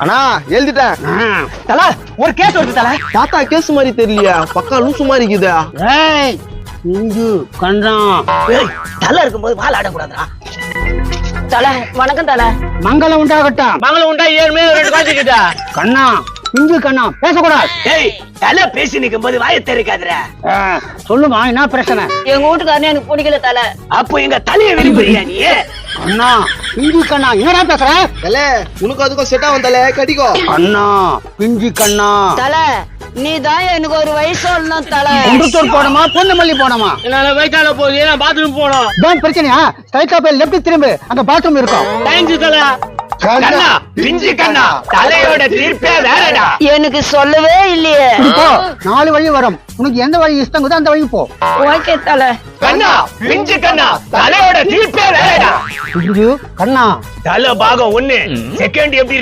அண்ணா எழுதிட்டேன். தல ஒரு கேஸ் வருது தல. தாத்தா கேஸ் மாதிரி தெரியலையா பக்கா லூசு மாதிரி இருக்குதா. ஏய் இங்கு கண்டம். தலை இருக்கும்போது வால் ஆடக்கூடாதுடா. தல வணக்கம் தல. மங்களம் உண்டாகட்டும். மங்களம் உண்டா ஏழுமே ரெண்டு காய்ச்சிக்கிட்டா கண்ணா இங்கு கண்ணா பேசக்கூடாது. ஏய் தலை பேசி நிக்கும் போது வாயை தெரிக்காதுற சொல்லுமா என்ன பிரச்சனை? எங்க வீட்டுக்காரனே எனக்கு பிடிக்கல தலை. அப்போ எங்க தலையை விரும்புறியா நீ? அண்ணா இங்கு கண்ணா என்னடா பேசுற? தல உனக்கு அதுக்கும் செட் ஆகும் தல கடிக்கும். அண்ணா பிஞ்சு கண்ணா. தல நீ தான் எனக்கு ஒரு வயசு தல. குன்றத்தூர் போனோமா பொண்ணு மல்லி போனோமா? என்னால வயிற்றால போகுது நான் பாத்ரூம் போனோம். இதான் பிரச்சனையா? ஸ்ட்ரைட்டா போய் லெஃப்ட் திரும்பு அங்க பாத்ரூம் இருக்கும். தேங்க்ஸ் தல. கண்ணா பிஞ்சு கண்ணா தலையோட தீர்ப்பே வேறடா. எனக்கு சொல்லவே இல்லையே. இப்போ நாலு வழி வரும். உனக்கு எந்த வழி இஷ்டம் அந்த வழி போ. ஓகே தல. கண்ணா பிஞ்சு கண்ணா தலையோட தீர்ப்பே வேறடா. பிஞ்சு கண்ணா. தலை பாகம் ஒண்ணு. செகண்ட் எப்படி